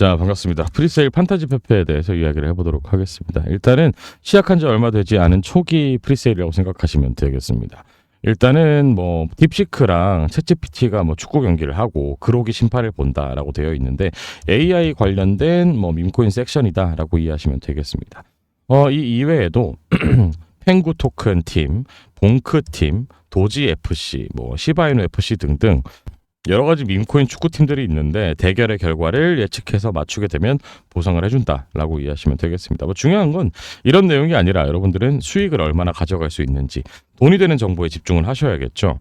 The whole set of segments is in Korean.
자, 반갑습니다. 프리세일 판타지 페페에 대해서 이야기를 해보도록 하겠습니다. 일단은 시작한 지 얼마 되지 않은 초기 프리세일이라고 생각하시면 되겠습니다. 일단은 뭐 딥시크랑 챗GPT가 뭐 축구 경기를 하고 그로기 심판을 본다라고 되어 있는데 AI 관련된 뭐 밈코인 섹션이다라고 이해하시면 되겠습니다. 어, 이 이외에도 펭구 토큰 팀, 봉크 팀, 도지 FC, 뭐 시바이누 FC 등등 여러 가지 밈코인 축구팀들이 있는데 대결의 결과를 예측해서 맞추게 되면 보상을 해준다라고 이해하시면 되겠습니다. 뭐 중요한 건 이런 내용이 아니라 여러분들은 수익을 얼마나 가져갈 수 있는지 돈이 되는 정보에 집중을 하셔야겠죠.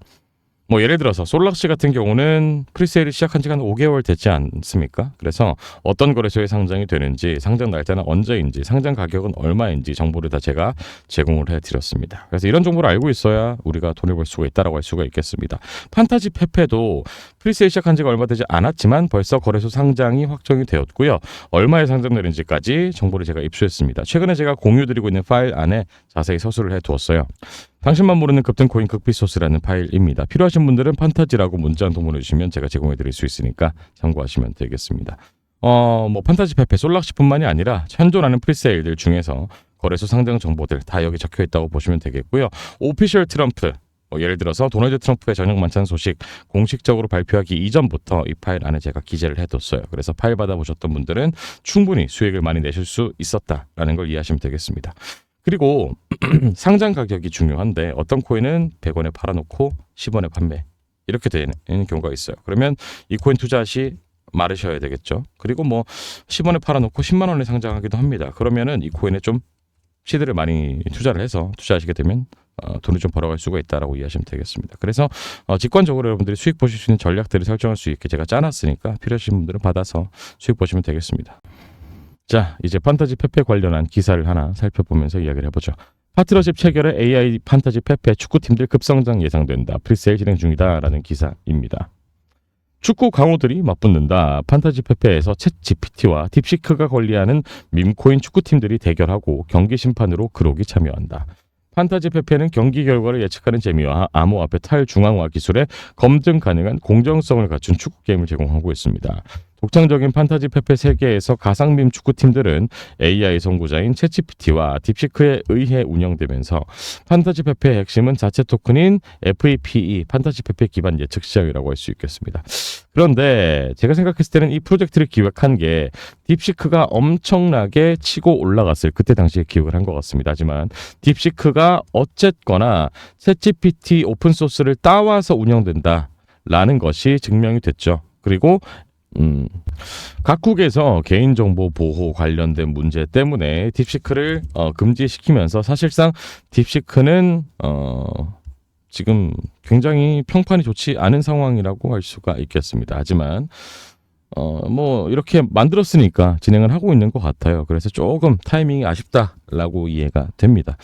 뭐 예를 들어서 솔락시 같은 경우는 프리세일이 시작한 지가 한 5개월 됐지 않습니까? 그래서 어떤 거래소에 상장이 되는지, 상장 날짜는 언제인지, 상장 가격은 얼마인지 정보를 다 제가 제공을 해드렸습니다. 그래서 이런 정보를 알고 있어야 우리가 돈을 벌 수가 있다라고 할 수가 있겠습니다. 판타지 페페도 프리세일 시작한 지가 얼마 되지 않았지만 벌써 거래소 상장이 확정이 되었고요. 얼마에 상장되는지까지 정보를 제가 입수했습니다. 최근에 제가 공유드리고 있는 파일 안에 자세히 서술을 해두었어요. 당신만 모르는 급등 코인 극비 소스라는 파일입니다. 필요하신 분들은 판타지라고 문자 한 통 보내주시면 제가 제공해 드릴 수 있으니까 참고하시면 되겠습니다. 어, 뭐 판타지 페페 솔락시뿐만이 아니라 현존하는 프리세일들 중에서 거래소 상장 정보들 다 여기 적혀 있다고 보시면 되겠고요. 오피셜 트럼프 뭐 예를 들어서 도널드 트럼프의 저녁 만찬 소식 공식적으로 발표하기 이전부터 이 파일 안에 제가 기재를 해뒀어요. 그래서 파일 받아보셨던 분들은 충분히 수익을 많이 내실 수 있었다라는 걸 이해하시면 되겠습니다. 그리고 상장 가격이 중요한데 어떤 코인은 100원에 팔아놓고 10원에 판매 이렇게 되는 경우가 있어요. 그러면 이 코인 투자 시 마르셔야 되겠죠. 그리고 뭐 10원에 팔아놓고 10만 원에 상장하기도 합니다. 그러면은 이 코인에 좀 시드를 많이 투자를 해서 투자하시게 되면 어, 돈을 좀 벌어갈 수가 있다라고 이해하시면 되겠습니다. 그래서 어, 직관적으로 여러분들이 수익 보실 수 있는 전략들을 설정할 수 있게 제가 짜놨으니까 필요하신 분들은 받아서 수익 보시면 되겠습니다. 자, 이제 판타지 페페 관련한 기사를 하나 살펴보면서 이야기를 해보죠. 파트너십 체결에 AI 판타지 페페 축구팀들 급성장 예상된다. 프리세일 진행 중이다라는 기사입니다. 축구 강호들이 맞붙는다. 판타지 페페에서 챗 GPT와 딥시크가 관리하는 밈코인 축구팀들이 대결하고 경기 심판으로 그록이 참여한다. 판타지 페페는 경기 결과를 예측하는 재미와 암호화폐 탈중앙화 기술에 검증 가능한 공정성을 갖춘 축구 게임을 제공하고 있습니다. 독창적인 판타지 페페 세계에서 가상밈 축구팀들은 AI 선구자인 챗GPT와 딥시크에 의해 운영되면서 판타지 페페의 핵심은 자체 토큰인 FAPE 판타지 페페 기반 예측 시장이라고 할 수 있겠습니다. 그런데 제가 생각했을 때는 이 프로젝트를 기획한 게 딥시크가 엄청나게 치고 올라갔을 그때 당시에 기획을 한 것 같습니다. 하지만 딥시크가 어쨌거나 챗GPT 오픈소스를 따와서 운영된다 라는 것이 증명이 됐죠. 그리고 음, 각국에서 개인정보 보호 관련된 문제 때문에 딥시크를 어, 금지시키면서 사실상 딥시크는 어, 지금 굉장히 평판이 좋지 않은 상황이라고 할 수가 있겠습니다. 하지만 어, 뭐 이렇게 만들었으니까 진행을 하고 있는 것 같아요. 그래서 조금 타이밍이 아쉽다라고 이해가 됩니다.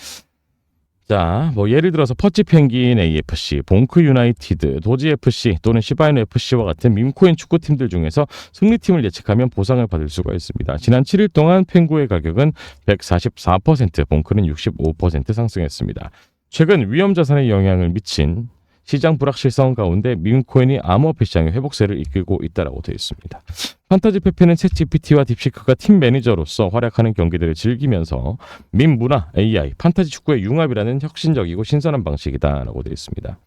자, 뭐 예를 들어서 퍼치 펭귄 AFC, 봉크 유나이티드, 도지 FC 또는 시바이누 FC와 같은 밈코인 축구팀들 중에서 승리팀을 예측하면 보상을 받을 수가 있습니다. 지난 7일 동안 펭구의 가격은 144%, 봉크는 65% 상승했습니다. 최근 위험 자산에 영향을 미친 시장 불확실성 가운데 밈코인이 암호화폐 시장의 회복세를 이끌고 있다라고 되어 있습니다. 판타지 페페는 챗GPT와 딥시크가 팀 매니저로서 활약하는 경기들을 즐기면서 밈 문화, AI, 판타지 축구의 융합이라는 혁신적이고 신선한 방식이다라고 되어 있습니다.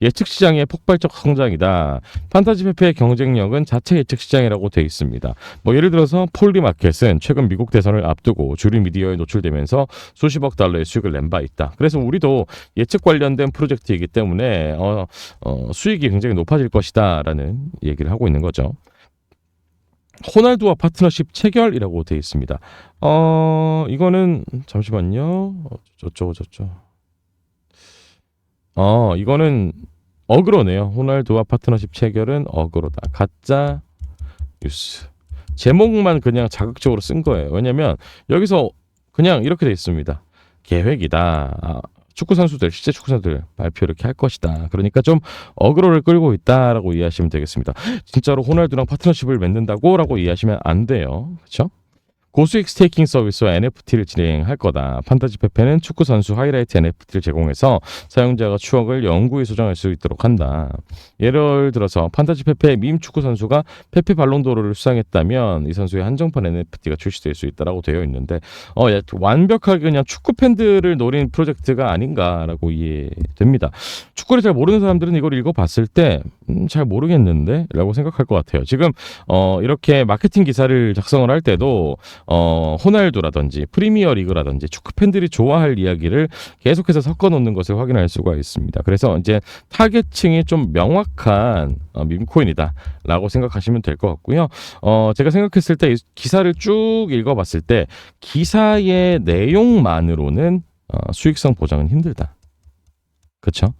예측 시장의 폭발적 성장이다. 판타지 페페의 경쟁력은 자체 예측 시장이라고 되어 있습니다. 뭐 예를 들어서 폴리 마켓은 최근 미국 대선을 앞두고 주류 미디어에 노출되면서 수십억 달러의 수익을 낸 바 있다. 그래서 우리도 예측 관련된 프로젝트이기 때문에 어, 어, 수익이 굉장히 높아질 것이다라는 얘기를 하고 있는 거죠. 호날두와 파트너십 체결이라고 되어 있습니다. 어, 이거는 잠시만요. 어, 저쪽 저쪽. 어, 이거는 어그로네요. 호날두와 파트너십 체결은 어그로다. 가짜 뉴스. 제목만 그냥 자극적으로 쓴 거예요. 왜냐면 여기서 그냥 이렇게 돼 있습니다. 계획이다. 아, 축구 선수들, 실제 축구 선수들 발표 이렇게 할 것이다. 그러니까 좀 어그로를 끌고 있다라고 이해하시면 되겠습니다. 진짜로 호날두랑 파트너십을 맺는다고라고 이해하시면 안 돼요. 그렇죠? 고수익 스테이킹 서비스와 NFT를 진행할 거다. 판타지 페페는 축구 선수 하이라이트 NFT를 제공해서 사용자가 추억을 영구히 소장할 수 있도록 한다. 예를 들어서 판타지 페페의 밈 축구 선수가 페페 발롱도르를 수상했다면 이 선수의 한정판 NFT가 출시될 수 있다라고 되어 있는데 어 예, 완벽하게 그냥 축구 팬들을 노린 프로젝트가 아닌가라고 이해됩니다. 축구를 잘 모르는 사람들은 이걸 읽어봤을 때 음, 잘 모르겠는데라고 생각할 것 같아요. 지금 어 이렇게 마케팅 기사를 작성을 할 때도 어 호날두라든지 프리미어 리그라든지 축구 팬들이 좋아할 이야기를 계속해서 섞어 놓는 것을 확인할 수가 있습니다. 그래서 이제 타겟층이 좀 명확한 어, 밈코인이다라고 생각하시면 될 것 같고요. 어 제가 생각했을 때이 기사를 쭉 읽어봤을 때 기사의 내용만으로는 어, 수익성 보장은 힘들다. 그렇죠?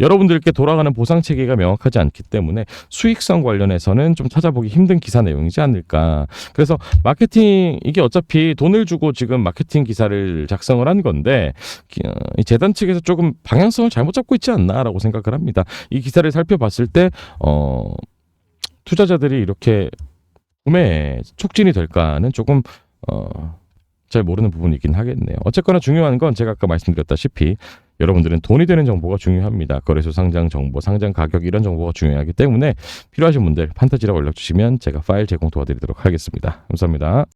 여러분들께 돌아가는 보상 체계가 명확하지 않기 때문에 수익성 관련해서는 좀 찾아보기 힘든 기사 내용이지 않을까. 그래서 마케팅 이게 어차피 돈을 주고 지금 마케팅 기사를 작성을 한 건데 기- 어, 이 재단 측에서 조금 방향성을 잘못 잡고 있지 않나라고 생각을 합니다. 이 기사를 살펴봤을 때 어, 투자자들이 이렇게 구매에 촉진이 될까는 조금 어, 잘 모르는 부분이긴 하겠네요. 어쨌거나 중요한 건 제가 아까 말씀드렸다시피 여러분들은 돈이 되는 정보가 중요합니다. 거래소 상장 정보, 상장 가격 이런 정보가 중요하기 때문에 필요하신 분들 판타지라고 연락 주시면 제가 파일 제공 도와드리도록 하겠습니다. 감사합니다.